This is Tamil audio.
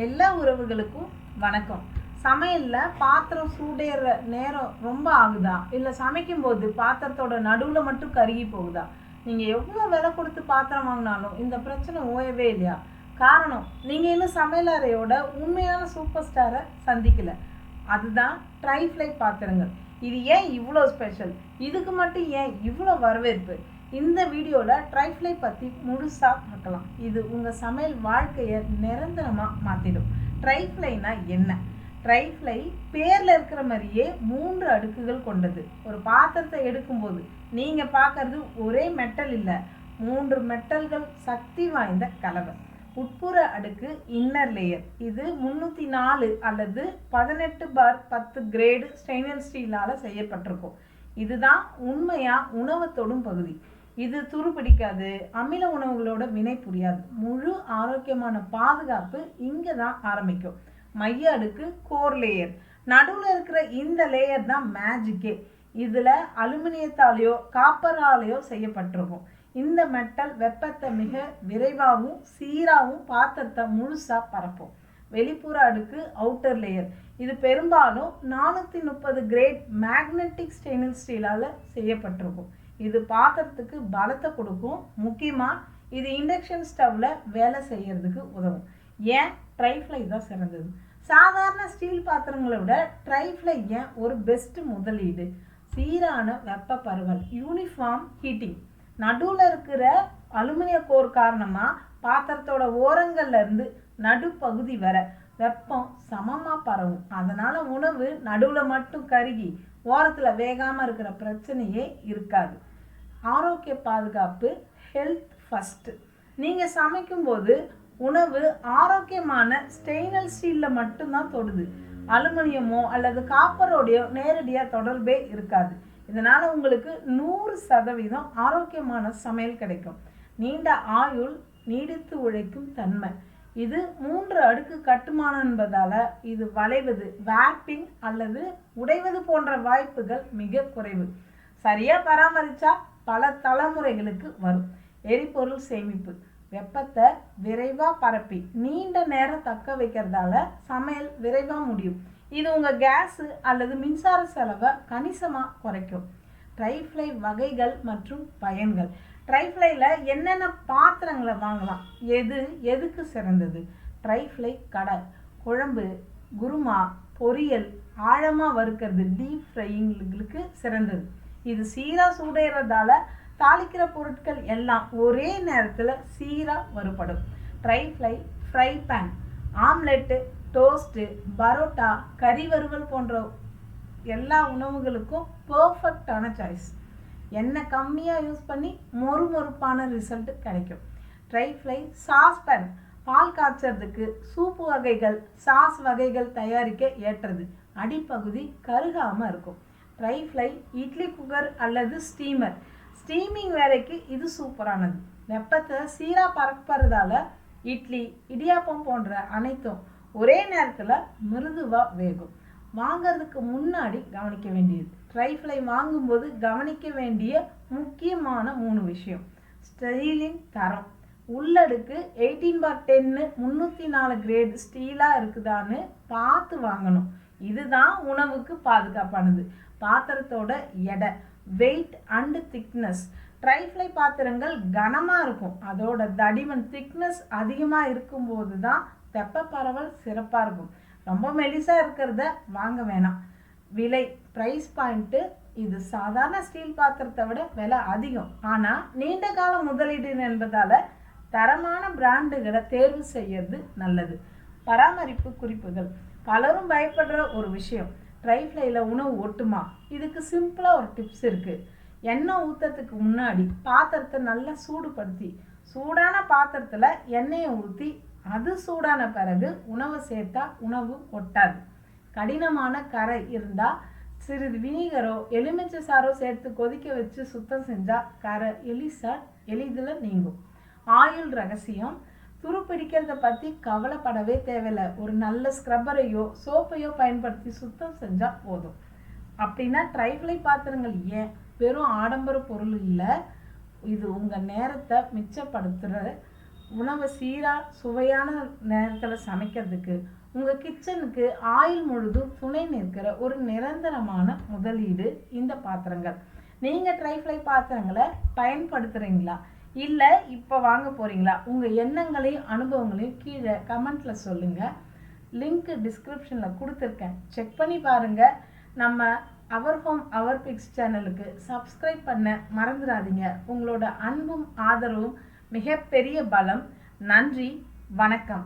எல்லா உறவுகளுக்கும் வணக்கம். சமையலில் பாத்திரம் சூடேற நேரம் ரொம்ப ஆகுதா? இல்லை சமைக்கும்போது பாத்திரத்தோட நடுவில் மட்டும் கருகி போகுதா? நீங்கள் எவ்வளோ விலை கொடுத்து பாத்திரம் வாங்கினாலும் இந்த பிரச்சனை ஓயவே இல்லையா? காரணம் நீங்கள் இன்னும் சமையலறையோட உண்மையான சூப்பர் ஸ்டாரை சந்திக்கல. அதுதான் ட்ரைஃப்ளை பாத்திரங்கள். இது ஏன் இவ்வளோ ஸ்பெஷல்? இதுக்கு மட்டும் ஏன் இவ்வளோ வரவேற்பு? இந்த வீடியோவில் ட்ரைஃப்ளை பற்றி முழுசாக பார்க்கலாம். இது உங்கள் சமையல் வாழ்க்கையை நிரந்தரமாக மாற்றிடும் ட்ரைஃப்ளைனா என்ன? ட்ரைஃப்ளை பேரில் இருக்கிற மாதிரியே மூன்று அடுக்குகள் கொண்டது. ஒரு பாத்திரத்தை எடுக்கும்போது நீங்கள் பார்க்கறது ஒரே மெட்டல் இல்லை மூன்று மெட்டல்கள் சக்தி வாய்ந்த கலவை. உட்புற அடுக்கு இன்னர் லேயர் இது முந்நூற்றி நாலு அல்லது பதினெட்டு பார் பத்து கிரேடு ஸ்டெயின்லெஸ் ஸ்டீலால் செய்யப்பட்டிருக்கும். இதுதான் உண்மையாக உணவு தொடும் பகுதி. இது துருப்பிடிக்காது அமில உணவுகளோட வினை புரியாது. முழு ஆரோக்கியமான பாதுகாப்பு இங்கே தான் ஆரம்பிக்கும். மைய அடுக்கு கோர் லேயர் நடுவில் இருக்கிற இந்த லேயர் தான் மேஜிக்கே இதில் அலுமினியத்தாலேயோ காப்பராலேயோ செய்யப்பட்டிருக்கும். இந்த மெட்டல் வெப்பத்தை மிக விரைவாகவும் சீராகவும் பாத்திரத்தை முழுசாக பரப்பும். வெளிப்புற அடுக்கு அவுட்டர் லேயர் இது பெரும்பாலும் நானூற்றி முப்பது கிரேட் மேக்னெட்டிக் ஸ்டெயின்லெஸ் ஸ்டீலால் செய்யப்பட்டிருக்கும். இது பாத்திரத்துக்கு பலத்தை கொடுக்கும். முக்கியமாக இது இண்டக்ஷன் ஸ்டவ்வில் வேலை செய்கிறதுக்கு உதவும். ஏன்? ட்ரைஃப்ளை தான் சிறந்தது. சாதாரண ஸ்டீல் பாத்திரங்களை விட ட்ரைஃப்ளை ஏன் ஒரு பெஸ்ட்டு முதலீடு? சீரான வெப்ப பரவல் யூனிஃபார்ம் ஹீட்டிங் நடுவில் இருக்கிற அலுமினிய கோர் காரணமாக பாத்திரத்தோட ஓரங்கள்லேருந்து நடுப்பகுதி வர வெப்பம் சமமாக பரவும். அதனால் உணவு நடுவில் மட்டும் கருகி ஓரத்தில் வேகாமல் இருக்கிற பிரச்சனையே இருக்காது. ஆரோக்கிய பாதுகாப்பு ஹெல்த் ஃபஸ்ட்டு நீங்கள் சமைக்கும்போது உணவு ஆரோக்கியமான ஸ்டெயின்லெஸ் ஸ்டீலில் மட்டும்தான் தொடுது. அலுமினியமோ அல்லது காப்பரோடையோ நேரடியாக தொடர்பே இருக்காது. இதனால் உங்களுக்கு நூறு சதவீதம் ஆரோக்கியமான சமையல் கிடைக்கும். நீண்ட ஆயுள் நீடித்து உழைக்கும் தன்மை. இது மூன்று அடுக்கு கட்டுமானம் என்பதால் இது வளைவது வேப்பிங் அல்லது உடைவது போன்ற வாய்ப்புகள் மிக குறைவு. சரியாக பராமரித்தா பல தலைமுறைகளுக்கு வரும். எரிபொருள் சேமிப்பு வெப்பத்தை விரைவாக பரப்பி நீண்ட நேரம் தக்க வைக்கிறதால சமையல் விரைவாக முடியும். இது உங்கள் கேஸு அல்லது மின்சார செலவை கணிசமாக குறைக்கும். ட்ரைஃப்ளை வகைகள் மற்றும் பயன்கள். ட்ரைஃப்ளைல என்னென்ன பாத்திரங்களை வாங்கலாம்? எது எதுக்கு சிறந்தது? ட்ரைஃப்ளை கடை குழம்பு குருமா பொரியல் ஆழமாக வறுக்கிறது டீப் ஃப்ரையிங்களுக்கு சிறந்தது. இது சீராக சூடேறதால தாளிக்கிற பொருட்கள் எல்லாம் ஒரே நேரத்தில் சீராக வறுபடும். Triply fry pan omelette toast parotta கறி வறுவல் போன்ற எல்லா உணவுகளுக்கும் பர்ஃபெக்டான சாய்ஸ் எண்ணெய் கம்மியாக யூஸ் பண்ணி மொறு மொறுப்பான ரிசல்ட் கிடைக்கும் ட்ரைஃப்ளை சாஸ் பேன் பால் காய்ச்சறதுக்கு சூப்பு வகைகள் சாஸ் வகைகள் தயாரிக்க ஏற்றது. அடிப்பகுதி கருகாமல் இருக்கும். ட்ரை ஃப்ளை இட்லி குக்கர் அல்லது ஸ்டீமர் ஸ்டீமிங் வேலைக்கு இது சூப்பரானது. வெப்பத்தை சீராக பறப்புறதால இட்லி இடியாப்பம் போன்ற அனைத்தும் ஒரே நேரத்தில் மிருதுவாக வேகும். வாங்கிறதுக்கு முன்னாடி கவனிக்க வேண்டியது. ட்ரை ஃப்ளை வாங்கும்போது கவனிக்க வேண்டிய முக்கியமான மூணு விஷயம். ஸ்டீலின் தரம். உள்ளடுக்கு எயிட்டீன் பார் டென்னு முந்நூற்றி நாலு கிரேட் ஸ்டீலாக இருக்குதான்னு பார்த்து வாங்கணும். இதுதான் உணவுக்கு பாதுகாப்பானது. பாத்திரத்தோட எடை வெயிட் அண்டு திக்னஸ் ட்ரைஃப்ளை பாத்திரங்கள் கனமாக இருக்கும். அதோட தடிமன் திக்னஸ் அதிகமாக இருக்கும்போது தான் வெப்ப பரவல் சிறப்பாக இருக்கும். ரொம்ப மெலிசாக இருக்கிறத வாங்க வேணாம். விலை ப்ரைஸ் பாயிண்ட்டு இது சாதாரண ஸ்டீல் பாத்திரத்தை விட விலை அதிகம். ஆனால் நீண்ட கால முதலீடு என்பதால் தரமான பிராண்டுகளை தேர்வு செய்யறது நல்லது. பராமரிப்பு குறிப்புகள். பலரும் பயப்படுற ஒரு விஷயம். ட்ரைஃப்ளைல உணவு ஒட்டுமா? இதுக்கு சிம்பிளாக ஒரு டிப்ஸ் இருக்குது எண்ணெய் ஊற்றத்துக்கு முன்னாடி பாத்திரத்தை நல்லா சூடுபடுத்தி சூடான பாத்திரத்தில் எண்ணெயை ஊற்றி அது சூடான பிறகு உணவை சேர்த்தா உணவு ஒட்டாது. கடினமான கரை இருந்தால் சிறிது வினிகரோ எலுமிச்சை சாரோ சேர்த்து கொதிக்க வச்சு சுத்தம் செஞ்சால் கரை எலிசா எளிதில் நீங்கும். ஆயுள் ரகசியம் துரு பிடிக்கிறத பற்றி கவலைப்படவே தேவையில்லை. ஒரு நல்ல ஸ்க்ரப்பரையோ சோப்பையோ பயன்படுத்தி சுத்தம் செஞ்சால் போதும். அப்படின்னா ட்ரைஃப்ளை பாத்திரங்கள். ஏன்? வெறும் ஆடம்பர பொருள் இல்லை. இது உங்கள் நேரத்தை மிச்சப்படுத்துகிற உணவை சீராக சுவையான நேரத்தில் சமைக்கிறதுக்கு உங்கள் கிச்சனுக்கு ஆயில் முழுதும் துணை நிற்கிற ஒரு நிரந்தரமான முதலீடு இந்த பாத்திரங்கள். நீங்கள் ட்ரைஃப்ளை பாத்திரங்களை பயன்படுத்துகிறீங்களா இல்லை இப்போ வாங்க போகிறீங்களா உங்கள் எண்ணங்களையும் அனுபவங்களையும் கீழே கமெண்ட்டில் சொல்லுங்கள் லிங்க்கு டிஸ்கிரிப்ஷனில் கொடுத்துருக்கேன். செக் பண்ணி பாருங்கள் நம்ம அவர் ஹோம் அவர் பிக்ஸ் சேனலுக்கு சப்ஸ்கிரைப் பண்ண மறந்துடாதீங்க. உங்களோட அன்பும் ஆதரவும் மிகப்பெரிய பலம். நன்றி வணக்கம்.